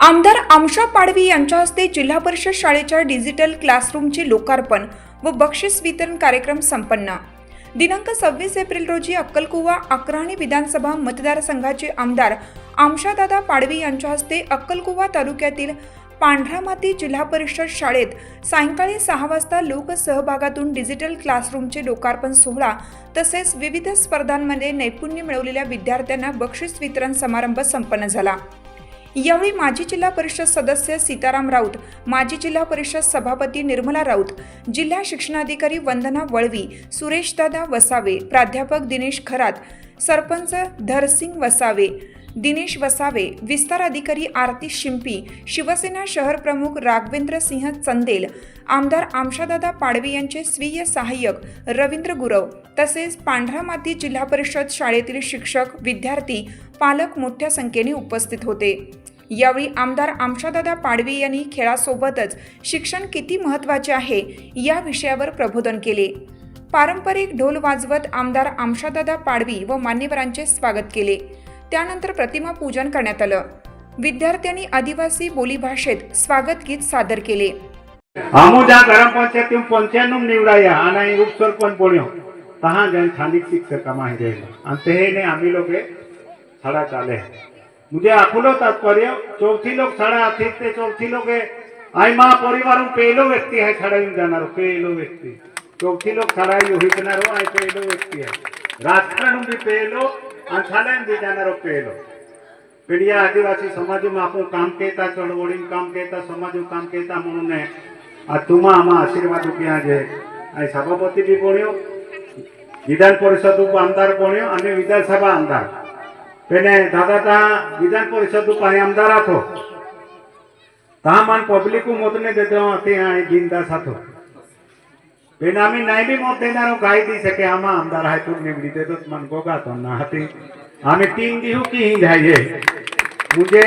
आमदार आमशा पाडवी यांच्या हस्ते जिल्हा परिषद शाळेच्या डिजिटल क्लासरूमचे लोकार्पण व बक्षीस वितरण कार्यक्रम संपन्न. दिनांक सव्वीस एप्रिल रोजी अक्कलकुवा अक्राणी विधानसभा मतदारसंघाचे आमदार आमशादादा पाडवी यांच्या हस्ते अक्कलकुवा तालुक्यातील पांढरामाती जिल्हा परिषद शाळेत सायंकाळी सहा वाजता लोकसहभागातून डिजिटल क्लासरूमचे लोकार्पण सोहळा तसेच विविध स्पर्धांमध्ये नैपुण्य मिळवलेल्या विद्यार्थ्यांना बक्षीस वितरण समारंभ संपन्न झाला. यावेळी माजी जिल्हा परिषद सदस्य सीताराम राऊत माजी जिल्हा परिषद सभापती निर्मला राऊत जिल्हा शिक्षणाधिकारी वंदना वळवी सुरेशदादा वसावे प्राध्यापक दिनेश खरात सरपंच धरसिंग वसावे दिनेश वसावे विस्तार अधिकारी आरती शिंपी शिवसेना शहर प्रमुख राघवेंद्र सिंह चंदेल आमदार आमशादादा पाडवे यांचे स्वीय सहाय्यक रवींद्र गुरव तसेच पांढरा माती जिल्हा परिषद शाळेतील शिक्षक विद्यार्थी पालक मोठ्या संख्येने उपस्थित होते. यावेळी आमदार आमशादादा पाडवी यांनी खेळासोबतच शिक्षण किती महत्त्वाचे आहे या विषयावर प्रबोधन केले पारंपरिक ढोल वाजवत आमदार आमशादादा पाडवी व मान्यवरांचे स्वागत केले त्यानंतर प्रतिमा पूजन करण्यात आलं विद्यार्थ्यांनी आदिवासी बोलीभाषेत स्वागत गीत सादर केले આમોદા ગ્રામ પંચાયત પંચાયત નીવડાયા અને અહીં ઉપસરપંચ બન્યો તહાં જઈને સ્થાનિક શિક્ષકામાં રહેલો અને તેને આમી લોકે શાળા ચાલે मुझे अपूलो तात्पर्य चौथी लोग सड़ा अतीत थे चौथी लोग आई माँ परिवार पेलो व्यक्ति है खड़ा ही जाना पेलो व्यक्ति चौथी लोग सड़ा ही उही जाना रो आई पेलो व्यक्ति है राष्ट्रन भी पेलो अंशाले भी जाना रो पेलो पिडिया आदिवासी समाज में आपको काम केता चढ़वोड़ी काम केता समाज काम केता मनु ने आ तुम आम आशीर्वाद किया जे आई सभापति भी बोलियो विधान परिषद उपामदार बोलियो अन्य विधानसभा आमदार પેલે દાદા તા વિધાન પરિષદ પાસે અમદાર હતો. તા મન પબ્લિકુ મોતને દેતો હતી અહીં બિંદાસ હતો બેનામી નાઈ બી મોત દેનારો ગાઈ દી શકે, આમાં અમદાર હાઈતુર નીકળી દેતો મન ગોગાતો ના હતી. અમે તીન દીહુ કી જાઈએ મુજે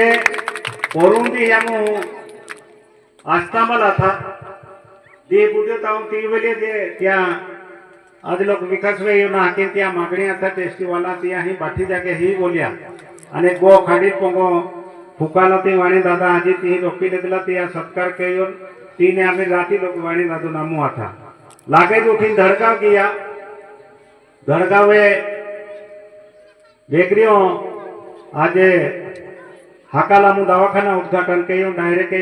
ઓરુણ દી હમુ આસ્થામાં હતા દે બુદ્ધતાઓ તીવલે દે ત્યાં आज लोक विकास वे येऊन हाती त्या मागणी आता टेस्टी वाला ती ही बाठी जागे ही बोलिया आणि गो खाडीत पोंगो फुकाला ती वाणी दादा आजी ती लोकी दिला ती या सत्कार केयून तीने आम्ही राती लोक वाणी दादू नामू आता लागे उठीन धडकाव किया ધડકાવે દીકરીઓ આજે હાકાલાનું દવાખાના ઉદઘાટન કર્યું ડાયરેક્ટ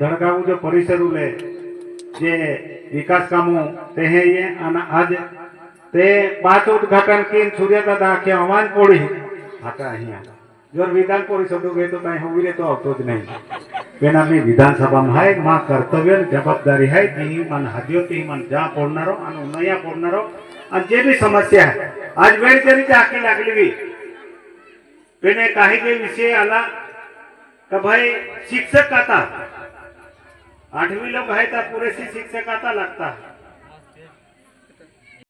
ધડકાવું જો પરિસરું લે જે વિકાસ કામો તેહે અને આજ તે પાંચ ઉદઘાટન કીન સૂર્યદા દાખે અવાજ પોડી હતા અહીંયા. જો વિધાન પરિષદ ગઈ તો ત્યાં હોવી તો આવતો જ નહીં. બેનામી વિધાનસભામાં હાયમાં કર્તવ્ય જવાબદારી હાય તેહી મન હાજ્યો તેહી મન જા પોડનારો અને ઉનૈયા પોડનારો. અને જે બી સમસ્યા આજ વેળ તે રીતે આખી લાગલી બેને કાહી કે વિશે આલા કે ભાઈ શિક્ષક હતા. आठवी लोक आहे तर पुरेशी शिक्षक आता लागता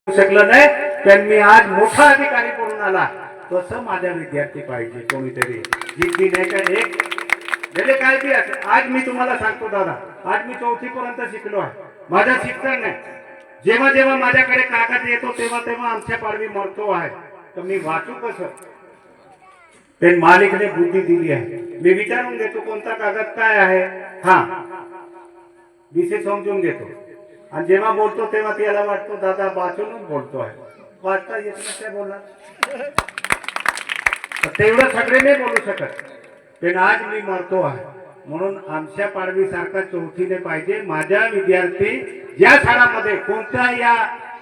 शकलं नाही पण मी आज मोठा अधिकारी करून आला. तसं माझ्या विद्यार्थी पाहिजे कोणीतरी. जिद्दी नाही का एक गेले काय बी आज मी तुम्हाला सांगतो दादा आज मी चौथी पर्यंत शिकलो आहे. माझा शिक्षण नाही. जेव्हा जेव्हा माझ्याकडे कागद येतो तेव्हा तेव्हा आमच्या पाडवी मरतो आहे. तर मी वाचू कसं? ते मालिकने बुद्धी दिली आहे. मी विचारून घेतो कोणता कागद काय आहे? हा. विषय समजून घेतो. आणि जेव्हा बोलतो तेव्हा त्याला वाटतो दादा वाचूनच बोलतो आहे वाचता येत नसल्या बोलणार? तेवढं सगळे नाही बोलू शकत. पण आज मी मरतो आहे. म्हणून आमच्या पाडवी सारखा चौथीने पाहिजे. माझ्या विद्यार्थी या शाळामध्ये कोणत्या या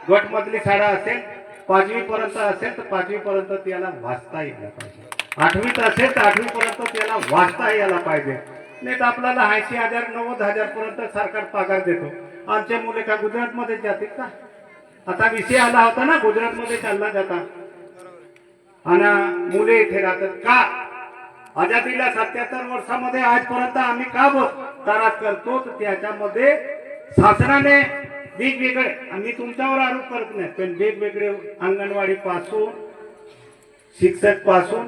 गटमधली शाळा असेल पाचवी पर्यंत असेल तर पाचवी पर्यंत त्याला वाचता यायला पाहिजे. आठवीत असेल तर आठवी पर्यंत त्याला वाचता यायला पाहिजे. नाही तर आपल्याला ऐंशी हजार नव्वद हजार पर्यंत सरकार पगार देतो. आमचे मुले का गुजरातमध्ये जातील का? आता विषय आला होता ना गुजरातमध्ये चालला जाता. आणि मुले इथे राहतात. का? आजादीला सत्याहत्तर वर्षामध्ये आजपर्यंत आम्ही का ब- करतो? त्याच्यामध्ये शासनाने वेगवेगळे आम्ही तुमच्यावर आरोप करत नाही पण वेगवेगळे अंगणवाडी पासून शिक्षकपासून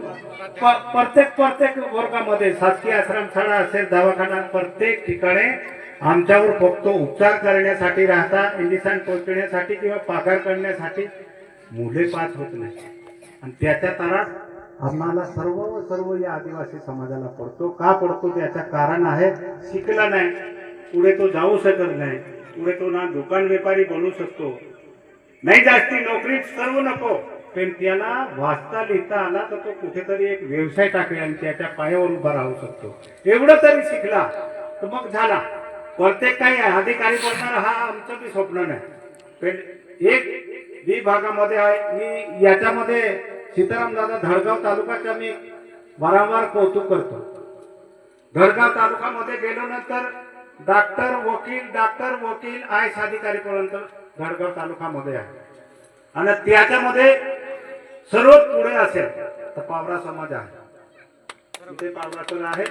प्रत्येक प्रत्येक वर्गामध्ये शासकीय आश्रमशाळा असेल दवाखाना प्रत्येक ठिकाणी आमच्यावर फक्त उपचार करण्यासाठी राहता इंजेक्शन पोचण्यासाठी किंवा पाकार करण्यासाठी मुले पास होत नाही. आणि त्याच्या तरास आम्हाला सर्व सर्व या आदिवासी समाजाला पडतो. का पडतो? त्याचं कारण आहे शिकला नाही. पुढे तो जाऊ शकत नाही. पुढे तो ना दुकान व्यापारी बनू शकतो. नाही जास्ती नोकरी सर्व नको. पण त्याला वाचता लिहिता आला तर तो कुठेतरी एक व्यवसाय टाकेल आणि त्याच्या पायावर उभा राहू शकतो. एवढं तरी शिकला. तर मग झाला. प्रत्येक काही आहे अधिकारी बनणार हा आमचं बी स्वप्न नाही. पण एक विभागामध्ये आहे. मी याच्यामध्ये सीताराम दादा धडगाव तालुक्याचा मी वारंवार कौतुक करतो. धडगाव तालुक्यामध्ये गेल्यानंतर डॉक्टर वकील डॉक्टर वकील आय एस अधिकारीपर्यंत धडगाव तालुक्यामध्ये आहे. आणि त्याच्यामध्ये सर्वात पुढे असेल तर पावरा समाज आहे. इथे पावरा आहे.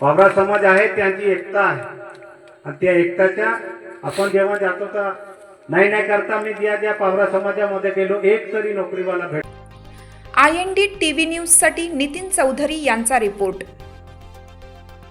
पावरा समाज आहे त्यांची एकता आहे. आणि त्या एकताच्या आपण जेव्हा जातो तर नाही नाही करता मी ज्या ज्या पावरा समाजामध्ये गेलो एक तरी नोकरीवाला भेट I N D T V न्यूजसाठी नितीन चौधरी यांचा रिपोर्ट.